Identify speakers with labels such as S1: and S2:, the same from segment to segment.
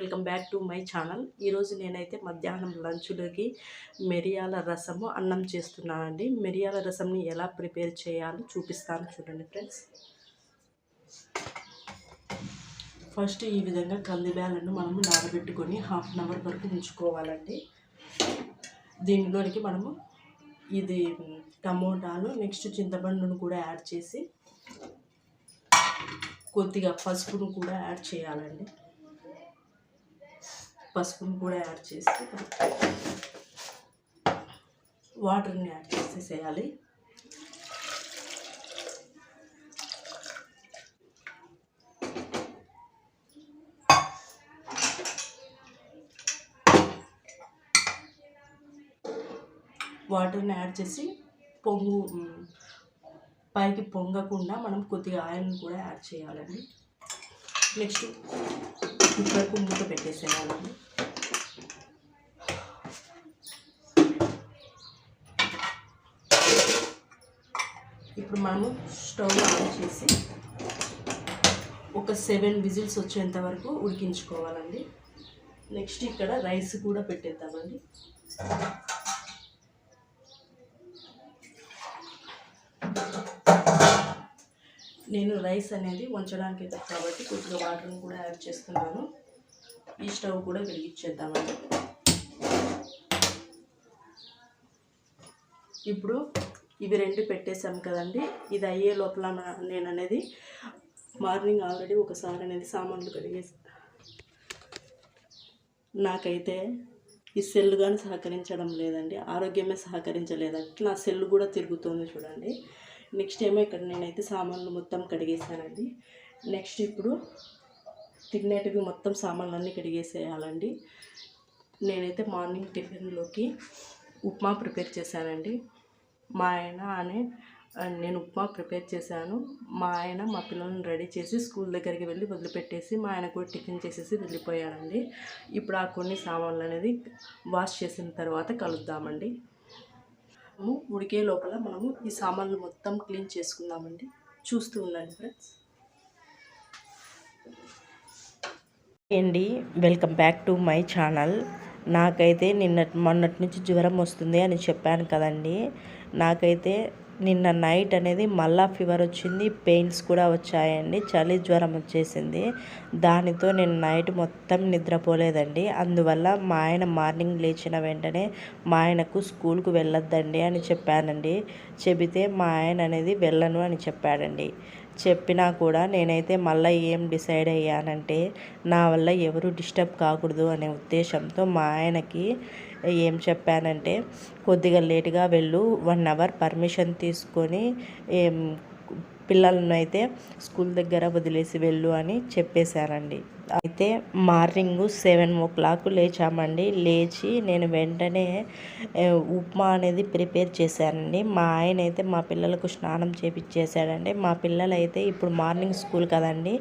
S1: Welcome back to my channel. ఈరోజు నేనైతే మధ్యాహ్నం లంచ్లోకి మిరియాల రసము అన్నం చేస్తున్నానండి. మిరియాల రసంని ఎలా ప్రిపేర్ చేయాలో చూపిస్తాను చూడండి ఫ్రెండ్స్. ఫస్ట్ ఈ విధంగా కందిబ్యాలను మనము నానబెట్టుకొని హాఫ్ అన్ అవర్ వరకు ఉంచుకోవాలండి. దీనిలోనికి మనము ఇది టమోటాలు నెక్స్ట్ చింతపండును కూడా యాడ్ చేసి కొద్దిగా పసుపును కూడా యాడ్ చేయాలండి. పసుపును కూడా యాడ్ చేసి వాటర్ని యాడ్ చేసేసేయాలి. వాటర్ని యాడ్ చేసి పొంగు పైకి పొంగకుండా మనం కొద్దిగా ఆయిల్ని కూడా యాడ్ చేయాలండి. నెక్స్ట్ కుక్కర్కు మూత పెట్టేసేయాలండి ఇప్పుడు మనము స్టవ్ ఆన్ చేసి ఒక సెవెన్ విజిల్స్ వచ్చేంత వరకు ఉడికించుకోవాలండి. నెక్స్ట్ ఇక్కడ రైస్ కూడా పెట్టేద్దామండి. నేను రైస్ అనేది వంచడానికి కాబట్టి కొద్దిగా వాటర్ని కూడా యాడ్ చేస్తున్నాను. ఈ స్టవ్ కూడా వెలిగించేద్దామండి. ఇప్పుడు ఇవి రెండు పెట్టేశాము కదండి. ఇది అయ్యే లోపల నేను అనేది మార్నింగ్ ఆల్రెడీ ఒకసారి అనేది సామాన్లు కడిగేసి నాకైతే ఈ సెల్ కానీ సహకరించడం లేదండి. ఆరోగ్యమే సహకరించలేదంటే నా సెల్ కూడా తిరుగుతుంది చూడండి. నెక్స్ట్ ఏమో ఇక్కడ నేనైతే సామాన్లు మొత్తం కడిగేసానండి నెక్స్ట్ ఇప్పుడు తినేటివి మొత్తం సామాన్లు అన్నీ కడిగేసేయాలండి. నేనైతే మార్నింగ్ టిఫిన్లోకి ఉప్మా ప్రిపేర్ చేశానండి. మా ఆయన అనే నేను ఉప్మా ప్రిపేర్ చేశాను. మా ఆయన మా పిల్లల్ని రెడీ చేసి స్కూల్ దగ్గరికి వెళ్ళి వదిలిపెట్టేసి మా ఆయన కూడా టిఫిన్ చేసేసి వెళ్ళిపోయాడండి. ఇప్పుడు ఆ కొన్ని సామాన్లు అనేది వాష్ చేసిన తర్వాత కలుద్దామండి. ఉడికే లోపల మనము ఈ సామాన్లు మొత్తం క్లీన్ చేసుకుందామండి. చూస్తూ ఉండండి ఫ్రెండ్స్ అండి welcome back to my channel నాకైతే నిన్న మొన్నటి నుంచి జ్వరం వస్తుంది అని చెప్పాను కదండి. నాకైతే నిన్న నైట్ అనేది మళ్ళా ఫీవర్ వచ్చింది పెయిన్స్ కూడా వచ్చాయండి చలి జ్వరం వచ్చేసింది. దానితో నేను నైట్ మొత్తం నిద్రపోలేదండి. అందువల్ల మా ఆయన మార్నింగ్ లేచిన వెంటనే మా ఆయనకు స్కూల్కు వెళ్ళొద్దండి అని చెప్పానండి. చెబితే మా ఆయన అనేది వెళ్ళను అని చెప్పాడండి. చెప్పినా కూడా నేనైతే మళ్ళీ ఏం డిసైడ్ అయ్యానంటే నా వల్ల ఎవరు డిస్టర్బ్ కాకూడదు అనే ఉద్దేశంతో మా ఆయనకి ఏం చెప్పానంటే కొద్దిగా లేటుగా వెళ్ళు వన్ అవర్ పర్మిషన్ తీసుకొని పిల్లలను అయితే స్కూల్ దగ్గర వదిలేసి వెళ్ళు అని చెప్పేశానండి అయితే మార్నింగ్ సెవెన్ ఓ క్లాక్ లేచామండి. లేచి నేను వెంటనే ఉప్మా అనేది ప్రిపేర్ చేశానండి. మా ఆయన అయితే మా పిల్లలకు స్నానం చేపించేశాడండి మా పిల్లలు అయితే ఇప్పుడు మార్నింగ్ స్కూల్ కదండి.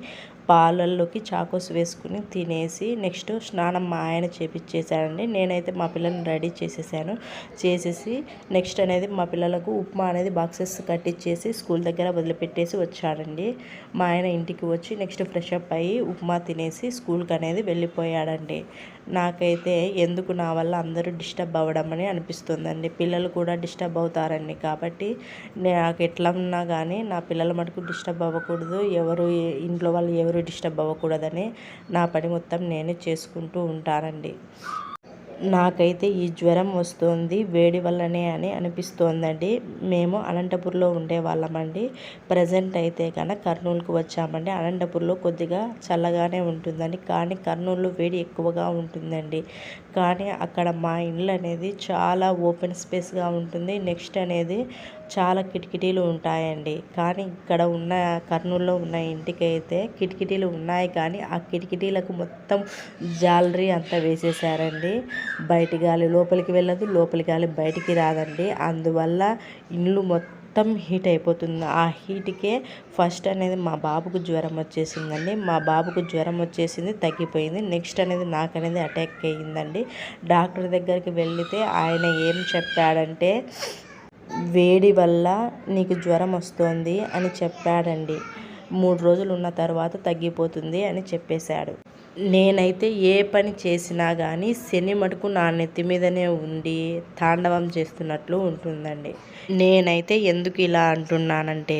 S1: పాలల్లోకి చాకోస్ వేసుకుని తినేసి నెక్స్ట్ స్నానం మా ఆయన చేపించేసానండి నేనైతే మా పిల్లల్ని రెడీ చేసేసాను. చేసేసి నెక్స్ట్ అనేది మా పిల్లలకు ఉప్మా అనేది బాక్సెస్ కట్టించేసి స్కూల్ దగ్గర వదిలిపెట్టేసి వచ్చాడండి. మా ఆయన ఇంటికి వచ్చి నెక్స్ట్ ఫ్రెష్ అప్ అయ్యి ఉప్మా తినేసి స్కూల్కి అనేది వెళ్ళిపోయాడండి. నాకైతే ఎందుకు నా వల్ల అందరూ డిస్టర్బ్ అవ్వడం అని అనిపిస్తుందండి. పిల్లలు కూడా డిస్టర్బ్ అవుతారండి కాబట్టి నాకు ఎట్లా ఉన్నా కానీ నా పిల్లల మటుకు డిస్టర్బ్ అవ్వకూడదు. ఎవరు ఇంట్లో వాళ్ళు ఎవరు డిస్టర్బ్ అవ్వకూడదని నా పని మొత్తం నేనే చేసుకుంటూ ఉంటానండి. నాకైతే ఈ జ్వరం వస్తుంది వేడి వల్లనే అని అనిపిస్తోందండి. మేము అనంతపూర్లో ఉండేవాళ్ళమండి. ప్రజెంట్ అయితే కనుక కర్నూలుకు వచ్చామండి. అనంతపూర్లో కొద్దిగా చల్లగానే ఉంటుందండి. కానీ కర్నూలులో వేడి ఎక్కువగా ఉంటుందండి. కానీ అక్కడ మా ఇల్లు అనేది చాలా ఓపెన్ స్పేస్గా ఉంటుంది. నెక్స్ట్ అనేది చాలా కిటికీలు ఉంటాయండి. కానీ ఇక్కడ ఉన్న కర్నూలులో ఉన్న ఇంటికి అయితే కిటికీలు ఉన్నాయి. కానీ ఆ కిటికీలకు మొత్తం జాలరీ అంతా వేసేసారండి బయట గాలి లోపలికి వెళ్ళదు లోపలి గాలి బయటికి రాదండి. అందువల్ల ఇండ్లు మొత్తం హీట్ అయిపోతుంది. ఆ హీట్కే ఫస్ట్ అనేది మా బాబుకు జ్వరం వచ్చేసిందండి. మా బాబుకు జ్వరం వచ్చేసింది తగ్గిపోయింది. నెక్స్ట్ అనేది నాకు అనేది అటాక్ అయ్యిందండి. డాక్టర్ దగ్గరికి వెళితే ఆయన ఏం చెప్పాడంటే వేడి వల్ల నీకు జ్వరం వస్తుంది అని చెప్పాడండి. మూడు రోజులు ఉన్న తర్వాత తగ్గిపోతుంది అని చెప్పేశాడు. నేనైతే ఏ పని చేసినా కానీ శని మటుకు నా నెత్తి మీదనే ఉండి తాండవం చేస్తున్నట్లు ఉంటుందండి. నేనైతే ఎందుకు ఇలా అంటున్నానంటే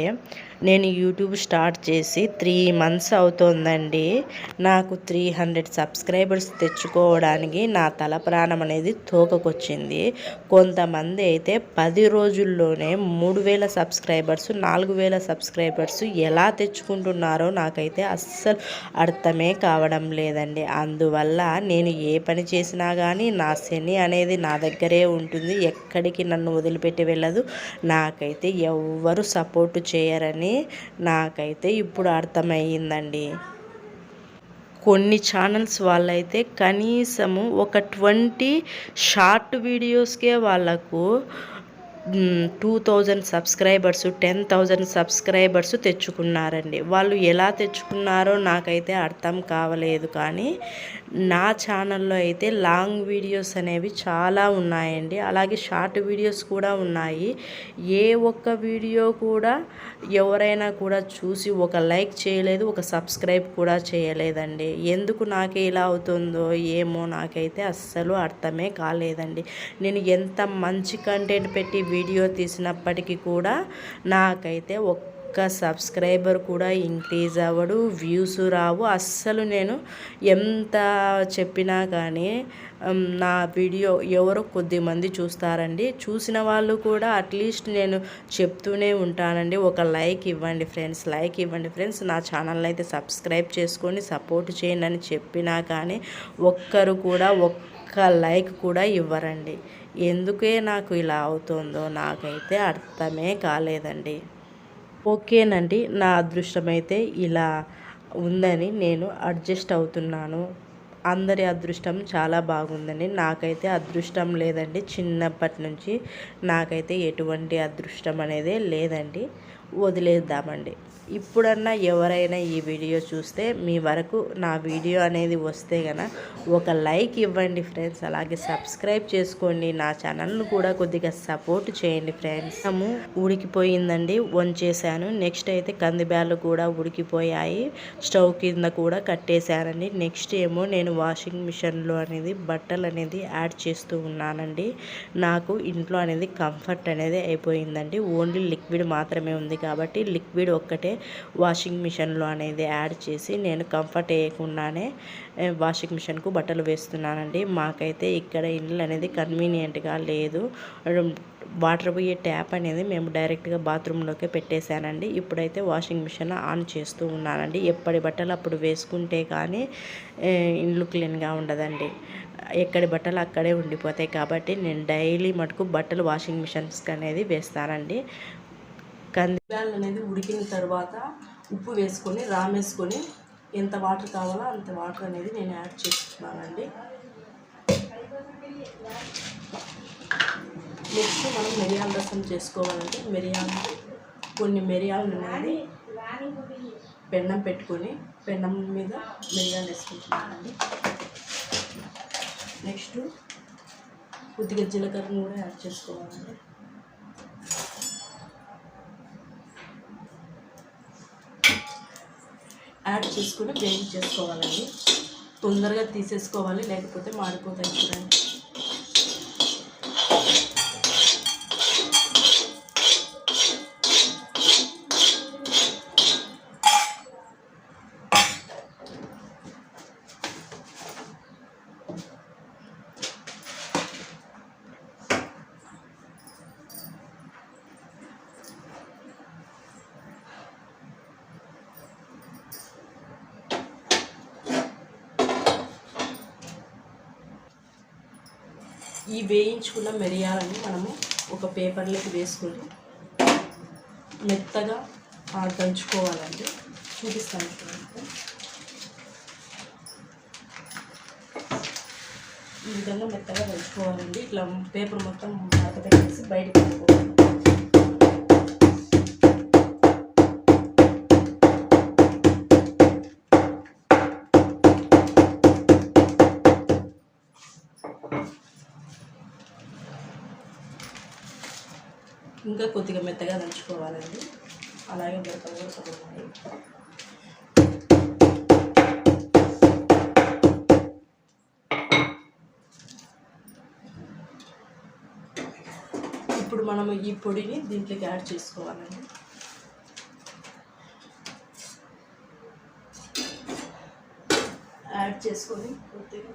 S1: నేను యూట్యూబ్ స్టార్ట్ చేసి త్రీ మంత్స్ అవుతోందండి. నాకు త్రీ హండ్రెడ్ సబ్స్క్రైబర్స్ తెచ్చుకోవడానికి నా తల ప్రాణం అనేది తోకకొచ్చింది. కొంతమంది అయితే పది రోజుల్లోనే మూడు వేల సబ్స్క్రైబర్స్ నాలుగు వేల సబ్స్క్రైబర్స్ ఎలా తెచ్చుకుంటున్నారో నాకైతే అస్సలు అర్థమే కావడం లేదండి. అందువల్ల నేను ఏ పని చేసినా కానీ నా శని అనేది నా దగ్గరే ఉంటుంది. ఎక్కడికి నన్ను వదిలిపెట్టి వెళ్ళదు. నాకైతే ఎవ్వరు సపోర్ట్ చేయరని నాకైతే ఇప్పుడు అర్థమయ్యిందండి. కొన్ని ఛానల్స్ వాళ్ళైతే కనీసము ఒక ట్వంటీ షార్ట్ వీడియోస్కే వాళ్ళకు two thousand subscribers ten thousand subscribers తెచ్చుకున్నారండి. వాళ్ళు ఎలా తెచ్చుకున్నారో నాకైతే అర్థం కావలేదు కానీ నా ఛానల్లో అయితే లాంగ్ వీడియోస్ అనేవి చాలా ఉన్నాయండి. అలాగే షార్ట్ వీడియోస్ కూడా ఉన్నాయి. ఏ ఒక్క వీడియో కూడా ఎవరైనా కూడా చూసి ఒక లైక్ చేయలేదు ఒక సబ్స్క్రైబ్ కూడా చేయలేదండి. ఎందుకు నాకే ఇలా అవుతుందో ఏమో నాకైతే అస్సలు అర్థమే కాలేదండి. నేను ఎంత మంచి కంటెంట్ పెట్టి వీడియో తీసినప్పటికీ కూడా నాకైతే ఒక్క సబ్స్క్రైబర్ కూడా ఇంక్రీజ్ అవ్వడు వ్యూస్ రావు. అస్సలు నేను ఎంత చెప్పినా కానీ నా వీడియో ఎవరో కొద్దిమంది చూస్తారండి. చూసిన వాళ్ళు కూడా అట్లీస్ట్ నేను చెప్తూనే ఉంటానండి. ఒక లైక్ ఇవ్వండి ఫ్రెండ్స్ లైక్ ఇవ్వండి ఫ్రెండ్స్. నా ఛానల్ అయితే సబ్స్క్రైబ్ చేసుకొని సపోర్ట్ చేయండి అని చెప్పినా కానీ ఒక్కరు కూడా ఒక్క లైక్ కూడా ఇవ్వరండి. ఎందుకే నాకు ఇలా అవుతుందో నాకైతే అర్థమే కాలేదండి. ఓకేనండి నా అదృష్టం అయితే ఇలా ఉందని నేను అడ్జస్ట్ అవుతున్నాను. అందరి అదృష్టం చాలా బాగుందండి. నాకైతే అదృష్టం లేదండి. చిన్నప్పటి నుంచి నాకైతే ఎటువంటి అదృష్టం అనేది లేదండి. వదిలేద్దామండి. ఇప్పుడన్నా ఎవరైనా ఈ వీడియో చూస్తే మీ వరకు నా వీడియో అనేది వస్తే గన ఒక లైక్ ఇవ్వండి ఫ్రెండ్స్. అలాగే సబ్స్క్రైబ్ చేసుకోండి. నా ఛానల్ను కూడా కొద్దిగా సపోర్ట్ చేయండి ఫ్రెండ్స్. మేము ఉడికిపోయిందండి. వంచేసాను నెక్స్ట్ అయితే కందిబ్యాలు కూడా ఉడికిపోయాయి. స్టవ్ కింద కూడా కట్టేశానండి. నెక్స్ట్ ఏమో నేను వాషింగ్ మిషన్లో అనేది బట్టలు అనేది యాడ్ చేస్తూ ఉన్నానండి. నాకు ఇంట్లో అనేది కంఫర్ట్ అనేది అయిపోయిందండి. ఓన్లీ లిక్విడ్ మాత్రమే ఉంది కాబట్టి లిక్విడ్ ఒక్కటే వాషింగ్ మిషన్లో అనేది యాడ్ చేసి నేను కంఫర్ట్ వేయకుండానే వాషింగ్ మిషన్కు బట్టలు వేస్తున్నానండి. మాకైతే ఇక్కడ ఇండ్లు అనేది కన్వీనియంట్గా లేదు. వాటర్ పోయే ట్యాప్ అనేది మేము డైరెక్ట్గా బాత్రూంలోకి పెట్టేశానండి. ఇప్పుడైతే వాషింగ్ మిషన్ ఆన్ చేస్తూ ఉన్నానండి. ఎప్పటి బట్టలు అప్పుడు వేసుకుంటే కానీ ఇండ్లు క్లీన్గా ఉండదండి. ఎక్కడి బట్టలు అక్కడే ఉండిపోతాయి కాబట్టి నేను డైలీ మటుకు బట్టలు వాషింగ్ మిషన్స్కి అనేది వేస్తానండి. కందిబ్యాలు అనేది ఉడికిన తర్వాత ఉప్పు వేసుకొని రామేసుకొని ఎంత వాటర్ కావాలో అంత వాటర్ అనేది నేను యాడ్ చేస్తున్నానండి. నెక్స్ట్ మనం మిరియాల రసం చేసుకోవాలంటే మిరియాలు కొన్ని మిరియాలు అనేది పెన్నం పెట్టుకొని పెన్నం మీద మిరియాలు వేసుకుంటున్నానండి. నెక్స్ట్ కొద్దిగా జీలకర్రను కూడా యాడ్ చేసుకోవాలండి. యాడ్ చేసుకుని చేసుకోవాలండి. తొందరగా తీసేసుకోవాలి లేకపోతే మాడిపోతాయి చూడండి. ఈ వేయించుకున్న మిరియాలని మనము ఒక పేపర్లోకి వేసుకొని మెత్తగా దంచుకోవాలండి. చూపిస్తాను ఈ విధంగా మెత్తగా దంచుకోవాలండి. ఇట్లా పేపర్ మొత్తం మడత పెట్టేసి బయటకు ఇంకా కొద్దిగా మెత్తగా దంచుకోవాలండి. అలాగే మిరపలు కూడా చదువుతాయి ఇప్పుడు మనము ఈ పొడిని దీంట్లోకి యాడ్ చేసుకోవాలండి. యాడ్ చేసుకొని కొద్దిగా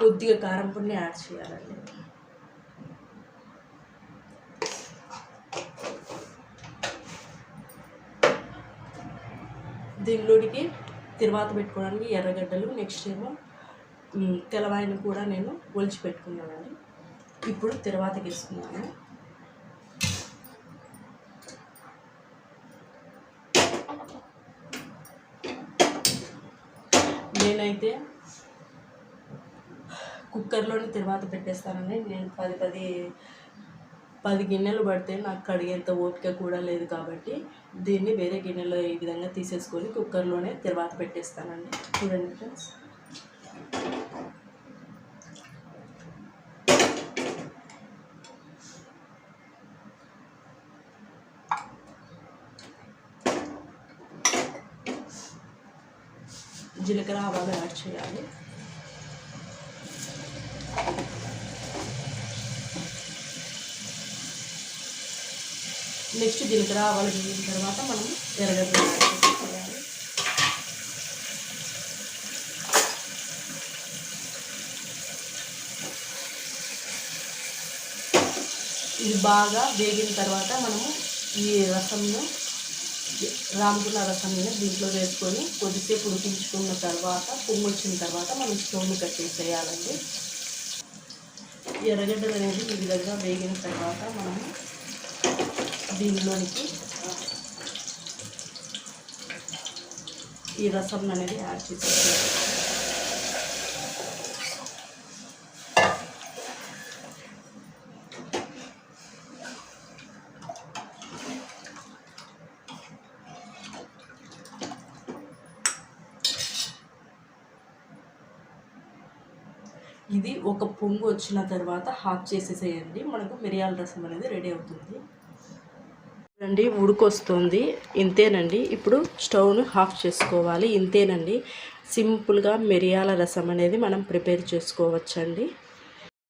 S1: కొద్దిగా కారం పొడిని యాడ్ చేయాలండి. దీనిలోనికి తిరువాత పెట్టుకోవడానికి ఎర్రగడ్డలు నెక్స్ట్ ఏమో తెలవాయిని కూడా నేను ఒలిచి పెట్టుకున్నానండి. ఇప్పుడు తిరువాతకి వేసుకున్నాను. నేనైతే కుక్కర్లోనే తర్వాత పెట్టేస్తానండి. నేను పది పది పది గిన్నెలు పడితే నాకు కడిగేంత ఓపిక కూడా లేదు కాబట్టి దీన్ని వేరే గిన్నెలో ఈ విధంగా తీసేసుకొని కుక్కర్లోనే తర్వాత పెట్టేస్తానండి. చూడండి ఫ్రెండ్స్. జీలకర్ర ఆవాలు యాడ్ చేయాలి. నెక్స్ట్ జీలకర్ర ఆవాలు వేగిన తర్వాత మనం ఎర్రగడ్డలు యాడ్ ఇది బాగా వేగిన తర్వాత మనము ఈ రసంను రామగుల రసంని దీంట్లో వేసుకొని కొద్దిసేపు ఉడికించుకున్న తర్వాత పొంగు వచ్చిన తర్వాత మనం స్టవ్ని కట్టేసేయాలండి ఎర్రగడ్డలు అనేది ఈ విధంగా వేగిన తర్వాత మనము దీనిలోనికి ఈ రసం అనేది యాడ్ చేసేయాలి ఇది ఒక పొంగు వచ్చిన తర్వాత హాఫ్ చేసేసేయండి. మనకు మిరియాల రసం అనేది రెడీ అవుతుంది. చూడండి ఉడికొస్తుంది. ఇంతేనండి. ఇప్పుడు స్టవ్ను ఆఫ్ చేసుకోవాలి. ఇంతేనండి. సింపుల్గా మిరియాల రసం అనేది మనం ప్రిపేర్ చేసుకోవచ్చండి.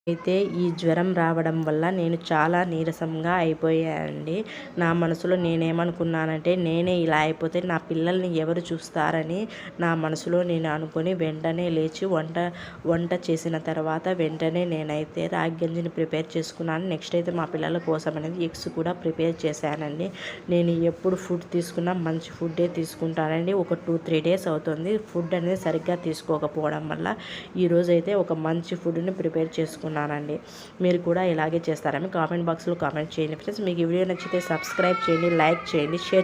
S1: అయితే ఈ జ్వరం రావడం వల్ల నేను చాలా నీరసంగా అయిపోయానండి నా మనసులో నేనేమనుకున్నానంటే నేనే ఇలా అయిపోతే నా పిల్లల్ని ఎవరు చూస్తారని నా మనసులో నేను అనుకొని వెంటనే లేచి వంట వంట చేసిన తర్వాత వెంటనే నేనైతే రాగి గంజిని ప్రిపేర్ చేసుకున్నాను. నెక్స్ట్ అయితే మా పిల్లల కోసం అనేది ఎగ్స్ కూడా ప్రిపేర్ చేశానండి. నేను ఎప్పుడు ఫుడ్ తీసుకున్నా మంచి ఫుడ్డే తీసుకుంటానండి. ఒక టూ త్రీ డేస్ అవుతుంది ఫుడ్ అనేది సరిగ్గా తీసుకోకపోవడం వల్ల. ఈరోజైతే ఒక మంచి ఫుడ్ని ప్రిపేర్ చేసుకున్నానండి. మీరు కూడా ఇలాగే చేస్తారని కామెంట్ బాక్స్లో కామెంట్ చేయండి. ఫ్రెండ్స్ మీకు ఈ వీడియో నచ్చితే సబ్స్క్రైబ్ చేయండి లైక్ చేయండి షేర్